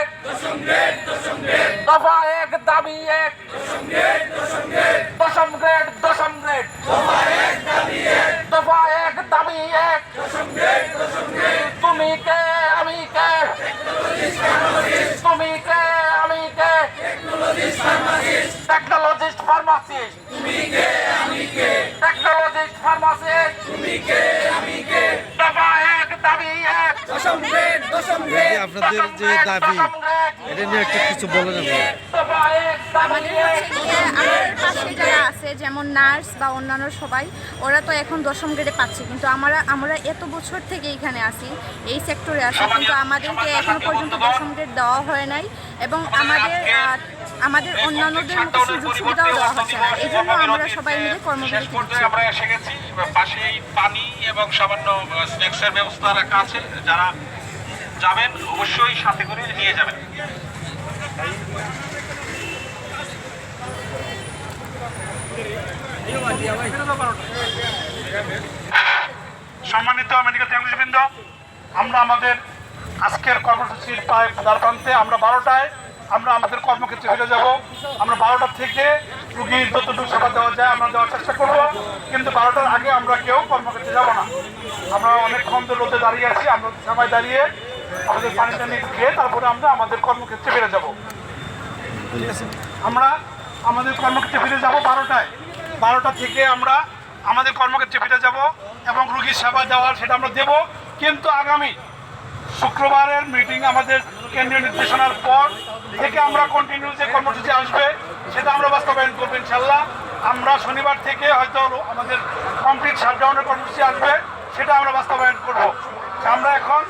এক দফা এক দাবি এক দশম গ্রেড দশম গ্রেড। দফা এক দাবি এক। তুমি কে আমি কে? তুমি কে আমি কে? টেকনোলজিস্ট ফার্মাসিস্ট তুমি কে আমি কে? টেকনোলজিস্ট ফার্মাসিস্ট তুমি কে আমি কে দাবি আমাদের এক হচ্ছে গিয়ে আমাদের পাশে যারা আছে যেমন নার্স বা অন্যান্য সবাই ওরা তো এখন দশম গ্রেডে পাচ্ছে কিন্তু আমরা আমরা এত বছর থেকে এখানে আসি এই সেক্টরে আসি কিন্তু আমাদেরকে এখনও পর্যন্ত দশম গ্রেড। দেওয়া হয় নাই এবং আমাদের আমাদের অন্যান্যদের মতো সুযোগ সুবিধাও দেওয়া হচ্ছে না। এই জন্য আমরা সবাই মিলে কর্মবিরতি আমরা এসে গেছি। পাশেই পানি এবং সামান্য স্ন্যাক্সের ব্যবস্থা রাখা আছে। যারা যাবেন অবশ্যই সাথে করে নিয়ে যাবেন। সম্মানিত মেডিকেল টেকনিশবৃন্দ আমরা আমাদের আজকের কর্মসূচির দ্বারপ্রান্তে আমরা বারোটায় আমরা আমাদের কর্মক্ষেত্রে ফিরে যাব। আমরা বারোটা থেকে রুগীর যতটুকু সেবা দেওয়া যায় আমরা দেওয়ার চেষ্টা করব। কিন্তু বারোটার আগে আমরা কেউ কর্মক্ষেত্রে যাব না। আমরা অনেকক্ষণ তো রোদে দাঁড়িয়ে আছি, আমরা সবাই দাঁড়িয়ে আমাদের পানি টানি খেয়ে তারপরে আমরা আমাদের কর্মক্ষেত্রে ফিরে যাব। আমরা আমাদের কর্মক্ষেত্রে ফিরে যাব বারোটায়। বারোটা থেকে আমরা আমাদের কর্মক্ষেত্রে ফিরে যাব এবং রুগীর সেবা দেওয়ার সেটা আমরা দেব। কিন্তু আগামী শুক্রবারের মিটিং আমাদের কেন্দ্রীয় নির্দেশনার পর থেকে আমরা কন্টিনিউ যে কর্মসূচি আসবে, সেটা আমরা বাস্তবায়ন করব ইনশাল্লাহ আমরা শনিবার থেকে হয়তো আমাদের কমপ্লিট শাটডাউনের কর্মসূচি আসবে, সেটা আমরা বাস্তবায়ন করব। আমরা এখন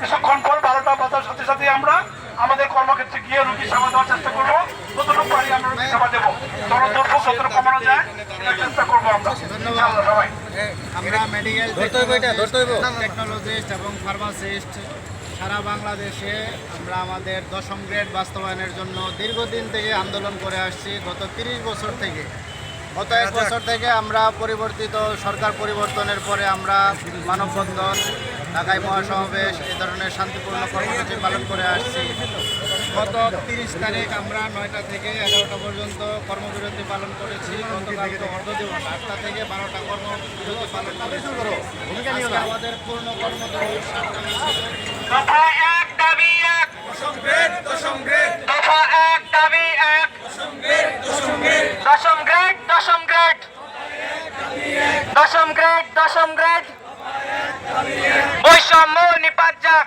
কিছুক্ষণ পর বারোটা বাজার সাথে সাথে আমরা আমাদের কর্মক্ষেত্রে গিয়ে রুগী সেবা দেওয়ার চেষ্টা করব। যতটুকু পারি আমরা রুগী সেবা দেবো। জনদৈর্ঘ্য যতটুকু কমানো যায় চেষ্টা করব আমরা। সবাই। আমরা মেডিকেল টেকনোলজিস্ট এবং ফার্মাসিস্ট সারা বাংলাদেশে আমরা আমাদের দশম গ্রেড বাস্তবায়নের জন্য দীর্ঘদিন থেকে আন্দোলন করে আসছি। গত তিরিশ বছর থেকে। গত এক বছর থেকে আমরা পরিবর্তিত সরকার পরিবর্তনের পরে আমরা মানববন্ধন ঢাকায় মহাসমাবেশ এ ধরনের শান্তিপূর্ণ কর্মসূচি পালন করে আসছি। গত তিরিশ তারিখ আমরা নয়টা থেকে এগারোটা পর্যন্ত কর্মবিরতি পালন করেছি। গতকাল তো অর্ধ দিবস আটটা থেকে বারোটা কর্মবিরতি পালন করেছি। আমাদের পূর্ণ কর্মদিবস সাতটা ছিল। দফা এক দাবি এক। দফা এক দাবি এক। দশম গ্রেড দশম গ্রেড দশম গ্রেড দশম গ্রেড বৈষম্য নিপাত যাক।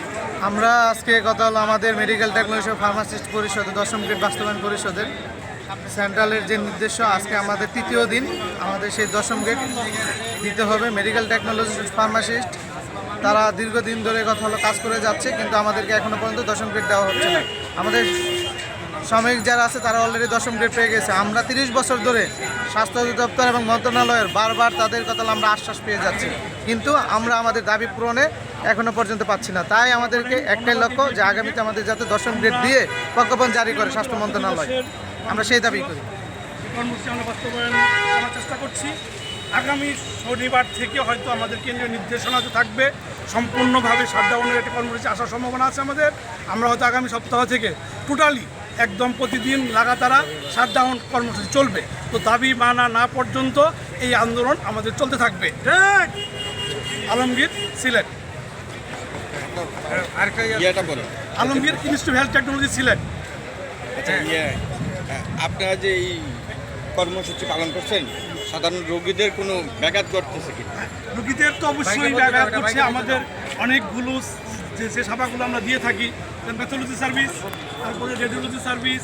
আমরা আজকে গত হলো আমাদের মেডিকেল টেকনোলজি ফার্মাসিস্ট পরিষদের দশম গ্রেড বাস্তবায়ন পরিষদের। সেন্ট্রালের যে নির্দেশ, আজকে আমাদের তৃতীয় দিন। আমাদের সেই দশম গ্রেড দিতে হবে মেডিকেল টেকনোলজি ফার্মাসিস্ট তারা দীর্ঘদিন ধরে কথা হলো কাজ করে যাচ্ছে, কিন্তু আমাদেরকে এখনও পর্যন্ত দশম গ্রেড দেওয়া হচ্ছে না। আমাদের সাময়িক যারা আছে, তারা অলরেডি দশম গ্রেড পেয়ে গেছে। আমরা তিরিশ বছর ধরে স্বাস্থ্য অধিদপ্তর এবং মন্ত্রণালয়ের বারবার তাদের কথা আমরা আশ্বাস পেয়ে যাচ্ছি। কিন্তু আমরা আমাদের দাবি পূরণে এখনও পর্যন্ত পাচ্ছি না। তাই আমাদেরকে একটাই লক্ষ্য যে আগামীতে আমাদের যাতে দশম গ্রেড দিয়ে প্রজ্ঞাপন জারি করে স্বাস্থ্য মন্ত্রণালয়। আমরা সেই দাবি করি। আমরা চেষ্টা করছি। আগামী শনিবার থেকে হয়তো আমাদের কেন্দ্রীয় নির্দেশনা থাকবে, সম্পূর্ণভাবে শাটডাউনের একটা কর্মসূচি আসার সম্ভাবনা আছে আমাদের। আমরা হয়তো আগামী সপ্তাহ থেকে টোটালি একদম প্রতিদিন লাগাতারা শাটডাউন কর্মসূচি চলবে। তো দাবি মানা না পর্যন্ত এই আন্দোলন আমাদের চলতে থাকবে। ঠিক? Alamgir Sylhet. Alamgir institute health technology Sylhet. আচ্ছা ইয়ে হ্যাঁ, আপনারা যে এই কর্মসূচি পালন করছেন সাধারণ রোগীদের কোনো ব্যাঘাত ঘটতেছে কি? রুগীদের তো অবশ্যই ব্যাঘাত করছে আমাদের অনেকগুলো যে যে সেবাগুলো আমরা দিয়ে থাকি প্যাথোলজি সার্ভিস তারপরে রেডিওলজি সার্ভিস